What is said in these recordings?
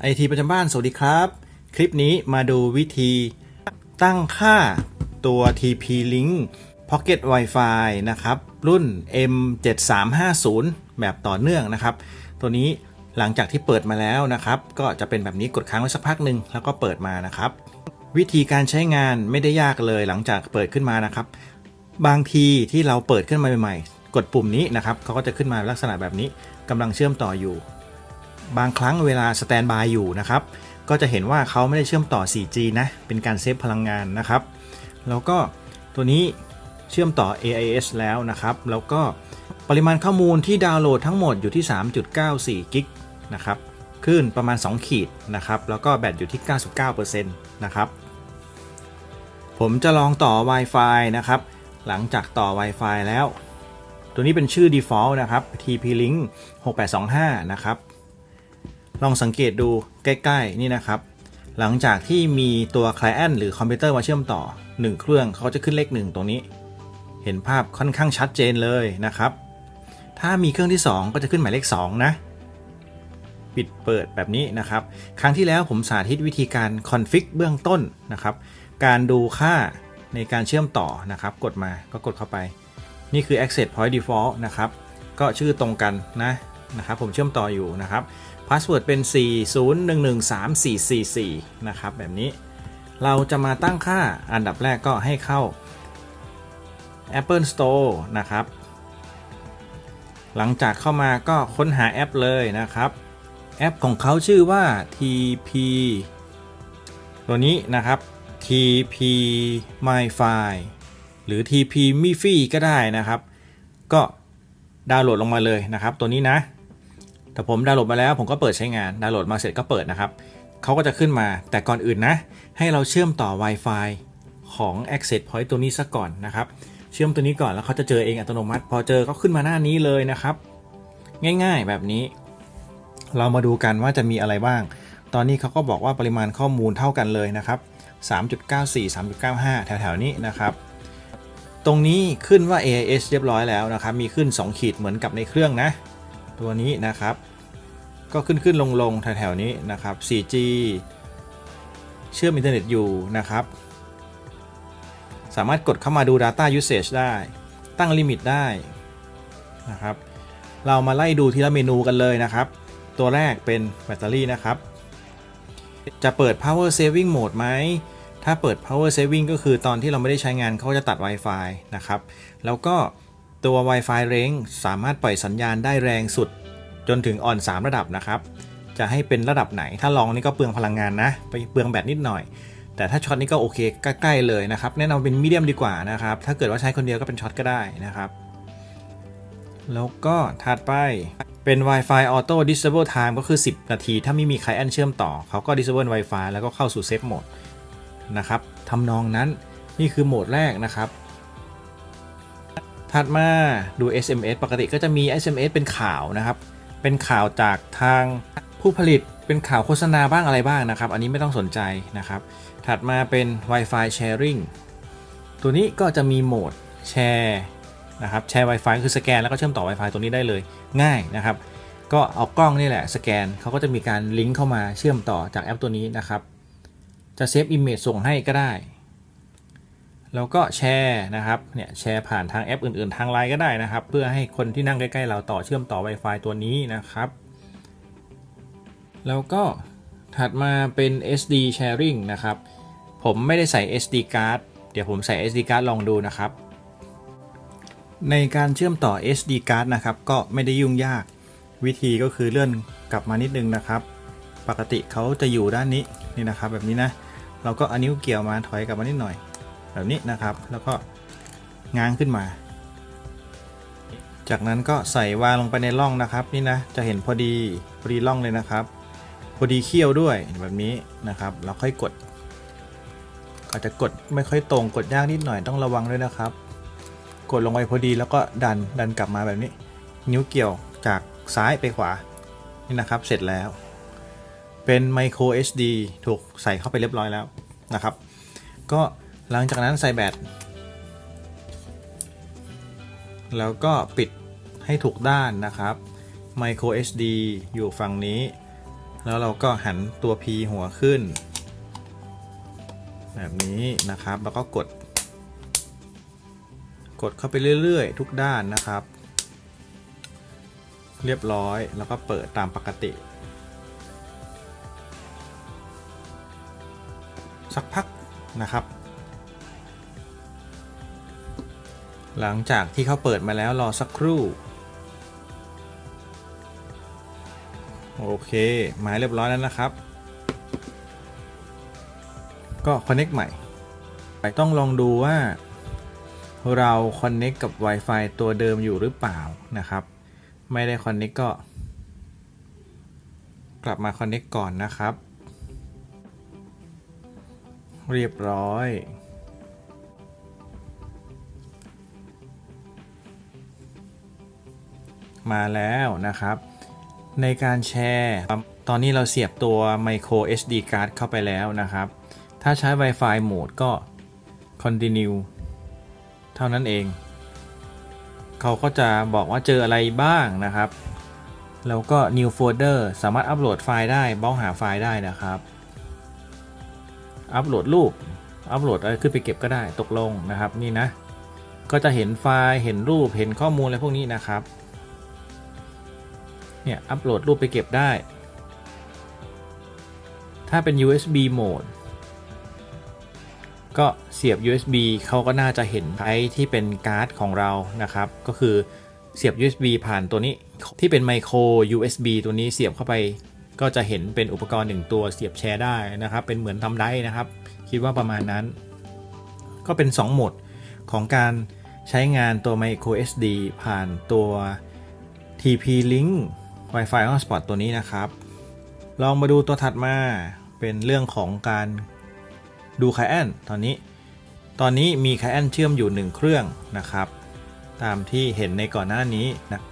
ไอทีประจำบ้านสวัสดีครับ คลิปนี้มาดูวิธีตั้งค่าตัว TP Link Pocket Wi-Fi นะครับ รุ่น M7350 แบบต่อเนื่องนะครับ ตัวนี้หลังจากที่เปิดมาแล้วนะครับ ก็จะเป็นแบบนี้กดค้างไว้สักพักหนึ่งแล้วก็เปิดมานะครับ วิธีการใช้งานไม่ได้ยากเลยหลังจากเปิดขึ้นมานะครับ บางทีที่เราเปิดขึ้นมาใหม่ๆกดปุ่มนี้นะครับเขาก็จะขึ้นมาลักษณะแบบนี้กำลังเชื่อมต่ออยู่ บางครั้งเวลาสแตนบายอยู่นะครับ ก็จะเห็นว่าเขาไม่ได้เชื่อมต่อ 4G นะ เป็นการเซฟพลังงานนะครับ แล้วก็ตัวนี้เชื่อมต่อ AIS แล้วนะครับ แล้วก็ปริมาณข้อมูลที่ดาวน์โหลดทั้งหมดอยู่ที่ 3.94 กิกนะครับคลื่นประมาณ 2 ขีดนะครับ แล้วก็แบตอยู่ที่ 99%นะครับ ผมจะลองต่อ Wi-Fi นะครับ หลังจากต่อ Wi-Fi แล้ว ตัวนี้เป็นชื่อ default นะครับ TP-Link 6825 นะครับ ลองสังเกตดูใกล้ๆนี่นะครับ หลังจากที่มีตัว Client หรือคอมพิวเตอร์มาเชื่อมต่อ 1 เครื่องเขาจะขึ้นเลข 1 ตรงนี้ เห็นภาพค่อนข้างชัดเจนเลยนะครับ ถ้ามีเครื่องที่ 2 ก็จะขึ้นหมายเลข 2 นะ ปิดเปิดแบบนี้นะครับ ครั้งที่แล้วผมสาธิตวิธีการคอนฟิกเบื้องต้นนะครับ การดูค่าในการเชื่อมต่อนะครับ กดมาก็กดเข้าไป นี่คือ access point default นะครับ ก็ชื่อตรงกันนะ นะครับผมเชื่อมต่ออยู่นะครับพาสเวิร์ดเป็น 4011344 นะครับแบบนี้เราจะมาตั้งค่าอันดับแรกก็ให้เข้า Apple Store นะครับ หลังจากเข้ามาก็ค้นหาแอปเลยนะครับ แอปของเขาชื่อว่า TP ตัวนี้นะครับ TP MyFi หรือ TP MiFi ก็ได้นะครับ ก็ดาวน์โหลดลงมาเลยนะครับ ตัวนี้นะ แต่ผมดาวน์โหลดมาแล้วผมก็เปิดใช้งานดาวน์โหลดมาเสร็จก็เปิดนะครับเขาก็จะขึ้นมา แต่ก่อนอื่นนะ ให้เราเชื่อมต่อ Wi-Fi ของ Access Point ตัวนี้ซะก่อนนะครับ เชื่อมตัวนี้ก่อนแล้วเขาจะเจอเองอัตโนมัติ พอเจอก็ขึ้นมาหน้านี้เลยนะครับ ง่ายๆแบบนี้ เรามาดูกันว่าจะมีอะไรบ้าง ตอนนี้เขาก็บอกว่าปริมาณข้อมูลเท่ากันเลยนะครับ 3.94 3.95 แถวๆนี้นะครับตรงนี้ขึ้นว่า AIS เรียบร้อยแล้วนะครับ มีขึ้น 2 ขีดเหมือนกับในเครื่องนะ ตัวนี้นะครับ ก็ขึ้นขึ้นลงลงแถวๆนี้นะครับ 4G เชื่อมอินเทอร์เน็ตอยู่นะครับ สามารถกดเข้ามาดู Data Usage ได้ ตั้งลิมิตได้นะครับ เรามาไล่ดูทีละเมนูกันเลยนะครับ ตัวแรกเป็นแบตเตอรี่นะครับ จะเปิด power saving mode ไหมถ้าเปิด power saving ก็คือตอนที่เราไม่ได้ใช้งานเขาจะตัด Wi-Fi นะครับ แล้วก็ ตัว Wi-Fi range สามารถปล่อยสัญญาณได้แรงสุด จนถึงอ่อน 3 ระดับนะครับ จะให้เป็นระดับไหนถ้าลองนี่ก็เปลืองพลังงานนะ ไปเปลืองแบตนิดหน่อย แต่ถ้าช็อตนี่ก็โอเคใกล้ๆเลยนะครับ แนะนำเป็นมีเดียมดีกว่านะครับ ถ้าเกิดว่าใช้คนเดียวก็เป็นช็อตก็ได้นะครับ แล้วก็ถัดไปเป็น Wi-Fi Auto Disable Time ก็คือ 10 นาที ถ้าไม่มีใครแอนเชื่อมต่อ เขาก็ Disable Wi-Fi แล้วก็เข้าสู่ Safe Mode นะครับทำนองนั้นนี่คือโหมดแรกนะครับ ถัดมาดู SMS ปกติก็จะมี SMS เป็นข่าวนะครับ เป็นข่าวจากทางผู้ผลิตเป็นข่าวโฆษณาบ้างอะไรบ้างนะครับ อันนี้ไม่ต้องสนใจนะครับ ถัดมาเป็น Wi-Fi Sharing ตัวนี้ก็จะมีโหมดแชร์นะครับแชร์ Wi-Fi คือสแกนแล้วก็เชื่อมต่อ Wi-Fi ตัวนี้ได้เลยง่ายนะครับ ก็เอากล้องนี่แหละสแกนเขาก็จะมีการลิงก์เข้ามาเชื่อมต่อจากแอปตัวนี้นะครับ จะเซฟอิมเมจส่งให้ก็ได้ แล้วก็แชร์นะครับเนี่ยแชร์ผ่านทางแอปอื่นๆ ทางไลน์ก็ได้นะครับ เพื่อให้คนที่นั่งใกล้ๆ เราต่อเชื่อมต่อ Wi-Fi ตัวนี้นะครับ แล้วก็ถัดมาเป็น SD sharing นะครับ ผมไม่ได้ใส่ SD card เดี๋ยวผมใส่ SD card ลองดูนะครับ ในการเชื่อมต่อ SD card นะครับก็ไม่ได้ยุ่งยากวิธีก็คือเลื่อนกลับมานิดนึงนะครับ ปกติเขาจะอยู่ด้านนี้นี่นะครับแบบนี้นะ เราก็เอานิ้วเกี่ยวมาถอยกลับมานิดหน่อย แบบนี้นะครับ แล้วก็ง้างขึ้นมา จากนั้นก็ใส่วางลงไปในร่องนะครับ นี่นะจะเห็นพอดีพอดีร่องเลยนะครับ พอดีเขี้ยวด้วยแบบนี้นะครับเราค่อยกด อาจจะกดไม่ค่อยตรงกดยากนิดหน่อยต้องระวังด้วยนะครับ กดลงไปพอดีแล้วก็ดันดันกลับมาแบบนี้ นิ้วเกี่ยวจากซ้ายไปขวานี่นะครับเสร็จแล้วเป็น micro SD ถูกใส่เข้าไปเรียบร้อยแล้วนะครับ ก็ หลังจากนั้นใส่แบต แล้วก็ปิดให้ถูกด้านนะครับ micro SD อยู่ฝั่งนี้ แล้วเราก็หันตัว P หัวขึ้น แบบนี้นะครับ แล้วก็กด กดเข้าไปเรื่อยๆ ทุกด้านนะครับ เรียบร้อย แล้วก็เปิดตามปกติ สักพักนะครับ หลังจากที่เขาเปิดมาแล้วรอสักครู่ โอเค หมายเรียบร้อยแล้วนะครับ ก็ connect ใหม่ ไปต้องลองดูว่าเรา connect กับ Wi-Fi ตัวเดิมอยู่หรือเปล่านะครับ ไม่ได้ connect ก็ กลับมา connect ก่อนนะครับ เรียบร้อย มาแล้วนะครับ ในการแชร์ ตอนนี้เราเสียบตัว micro SD card เข้าไปแล้วนะครับ ถ้าใช้ Wi-Fi โหมดก็ continue เท่านั้นเอง เขาก็จะบอกว่าเจออะไรบ้างนะครับ แล้วก็ new folder สามารถอัปโหลดไฟล์ได้เบ้าหาไฟล์ได้นะครับ อัปโหลดรูป อัปโหลดอะไรขึ้นไปเก็บก็ได้ตกลงนะครับ นี่นะ ก็จะเห็นไฟล์ เห็นรูป เห็นข้อมูลอะไรพวกนี้นะครับ เนี่ยอัปโหลดรูปไปเก็บได้ ถ้าเป็น USB โหมดก็เสียบ USB เขาก็น่าจะเห็นไอที่เป็นการ์ดของเรานะครับ ก็คือเสียบ USB ผ่านตัวนี้ที่เป็นไมโคร USB ตัวนี้เสียบเข้าไป ก็จะเห็นเป็นอุปกรณ์หนึ่งตัวเสียบแชร์ได้นะครับ เป็นเหมือนทำได้นะครับ คิดว่าประมาณนั้น ก็เป็น 2 โหมดของการใช้งานตัว micro SD ผ่านตัว TP Link Wi-Fi Hotspot ตัวนี้นะครับ ลองมาดูตัวถัดมาเป็นเรื่องของการดูไคแอนตอนนี้ ตอนนี้มีไคแอนเชื่อมอยู่ 1 เครื่องนะครับ ตามที่เห็นในก่อนหน้านี้นะ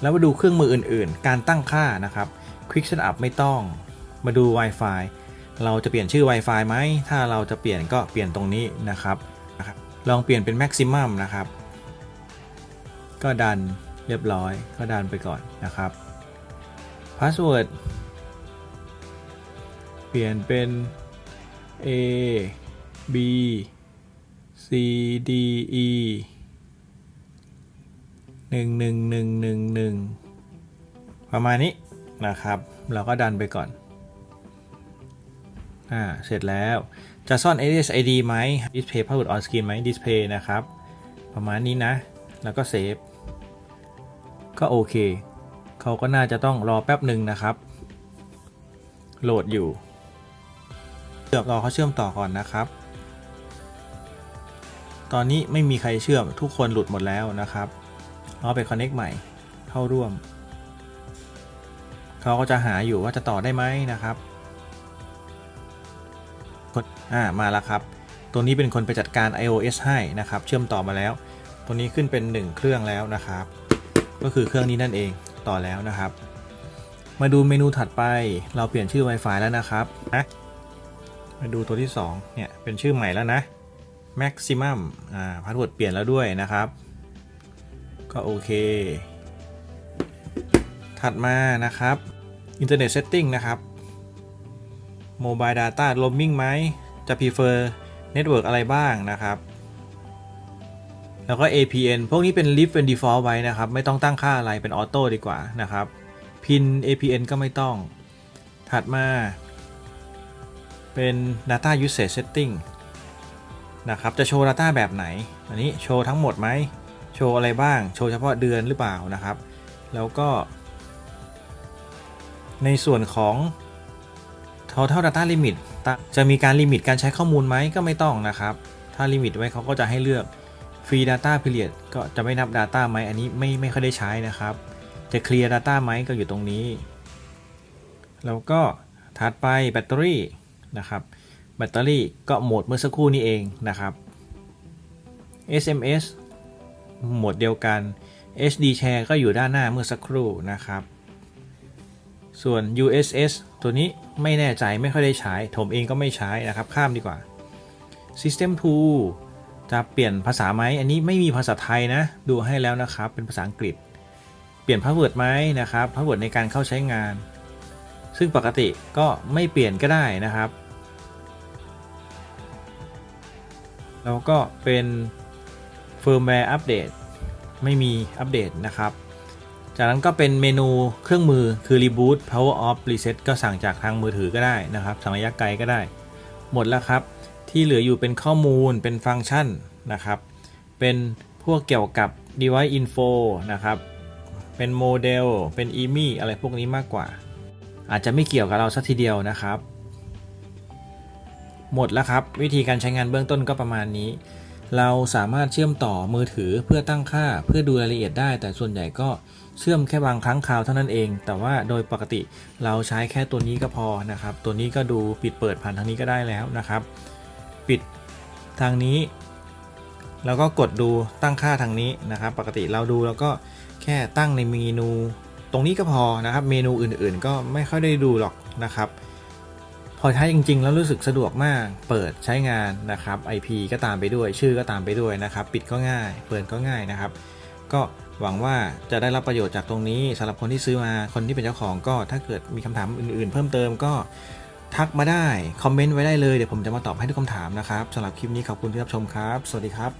แล้วมาดูเครื่องมืออื่นๆ การตั้งค่านะครับ Quick Setup ไม่ต้อง มาดู Wi-Fi เราจะเปลี่ยนชื่อ Wi-Fi ไหม ถ้าเราจะเปลี่ยนก็เปลี่ยนตรงนี้นะครับนะครับ ลองเปลี่ยนเป็น Maximum นะครับ ก็ดันเรียบร้อย ก็ดันไปก่อนนะครับ Password เปลี่ยนเป็น A B C D E หนึ่งหนึ่งหนึ่งหนึ่งหนึ่งประมาณนี้นะครับ เราก็ดันไปก่อน อ่า เสร็จแล้ว จะซ่อน A D S I D ไหม display password on screen ไหม display นะครับ ประมาณนี้นะ แล้วก็เซฟ ก็โอเค เขาก็น่าจะต้องรอแป๊บหนึ่งนะครับ โหลดอยู่เชื่อมรอเขาเชื่อมต่อก่อนนะครับ ตอนนี้ไม่มีใครเชื่อมทุกคนหลุดหมดแล้วนะครับเอาไป connect ใหม่เข้าร่วม เขาก็จะหาอยู่ว่าจะต่อได้ไหมนะครับกดอ่ามาแล้วครับ ตัวนี้เป็นคนไปจัดการ iOS ให้นะครับ เชื่อมต่อมาแล้ว ตัวนี้ขึ้นเป็น 1 เครื่องแล้วนะครับ ก็คือเครื่องนี้นั่นเอง ต่อแล้วนะครับ มาดูเมนูถัดไปเราเปลี่ยนชื่อ Wi-Fi แล้วนะครับนะมาดูตัวที่ 2 เนี่ย เป็นชื่อใหม่แล้วนะ Maximum อ่าพาสเวิร์ดเปลี่ยนแล้วด้วยนะครับ ก็โอเค ถัดมานะครับ Internet Setting นะครับ Mobile Data Roaming ไหมจะ prefer Network อะไรบ้างนะครับ แล้วก็ APN พวกนี้เป็น Leave เป็น default ไว้นะครับ ไม่ต้องตั้งค่าอะไรเป็นออโต้ดีกว่านะครับ Pin APN ก็ไม่ต้อง ถัดมา เป็น Data Usage Setting นะครับ จะโชว์ Data แบบไหน อันนี้โชว์ทั้งหมดไหม โชว์อะไรบ้าง โชว์เฉพาะเดือนหรือเปล่านะครับ แล้วก็ ในส่วนของ total data limit จะมีการลิมิตการใช้ข้อมูลไหมก็ไม่ต้องนะครับ ถ้าลิมิตไว้เขาก็จะให้เลือก free data period ก็จะไม่นับ data ไหมอันนี้ไม่ไม่ค่อยได้ใช้นะครับ จะ clear data ไหมก็อยู่ตรงนี้ แล้วก็ถัดไปแบตเตอรี่นะครับ แบตเตอรี่ก็โหมดเมื่อสักครู่นี้เองนะครับ SMS โหมดเดียวกัน HD Share ก็อยู่ด้านหน้าเมื่อสักครู่นะครับ ส่วน USS ตัวนี้ไม่แน่ใจไม่ค่อยได้ใช้ ผมเองก็ไม่ใช้นะครับ ข้ามดีกว่า System 2 จะเปลี่ยนภาษาไหมอันนี้ไม่มีภาษาไทยนะ ดูให้แล้วนะครับ เป็นภาษาอังกฤษ เปลี่ยนพาสเวิร์ดไหมนะครับพาสเวิร์ดในการเข้าใช้งาน ซึ่งปกติก็ไม่เปลี่ยนก็ได้นะครับ แล้วก็เป็น firmware อัปเดตไม่มีอัปเดตนะครับ จากนั้นก็เป็นเมนูเครื่องมือคือ reboot power off reset ก็สั่งจากทางมือถือก็ได้นะครับ สั่งระยะไกลก็ได้ หมดแล้วครับ ที่เหลืออยู่เป็นข้อมูลเป็นฟังก์ชันนะครับ เป็นพวกเกี่ยวกับ device info นะครับ เป็นโมเดล เป็น EMI อะไรพวกนี้มากกว่า อาจจะไม่เกี่ยวกับเราสักทีเดียวนะครับ หมดแล้วครับ วิธีการใช้งานเบื้องต้นก็ประมาณนี้ เราสามารถเชื่อมต่อมือถือเพื่อตั้งค่าเพื่อดูรายละเอียดได้ แต่ส่วนใหญ่ก็เชื่อมแค่บางครั้งคราวเท่านั้นเอง แต่ว่าโดยปกติเราใช้แค่ตัวนี้ก็พอนะครับ ตัวนี้ก็ดูปิดเปิดผ่านทางนี้ก็ได้แล้วนะครับ ปิดทางนี้ แล้วก็กดดูตั้งค่าทางนี้นะครับ ปกติเราดูแล้วก็แค่ตั้งในเมนู ตรงนี้ก็พอนะครับ เมนูอื่นๆ ก็ไม่ค่อยได้ดูหรอกนะครับ พอใช้จริง ๆ แล้วรู้สึกสะดวกมาก เปิดใช้งานนะครับ IP ก็ตามไปด้วย ชื่อก็ตามไปด้วยนะครับ ปิดก็ง่าย เปิดก็ง่ายนะครับ ก็หวังว่าจะได้รับประโยชน์จากตรงนี้สำหรับคนที่ซื้อมาคนที่เป็นเจ้าของก็ถ้าเกิดมีคำถามอื่น ๆ เพิ่มเติมก็ ทักมาได้ คอมเมนต์ไว้ได้เลย เดี๋ยวผมจะมาตอบให้ทุกคำถามนะครับสำหรับคลิปนี้ขอบคุณที่รับชมครับ สวัสดีครับ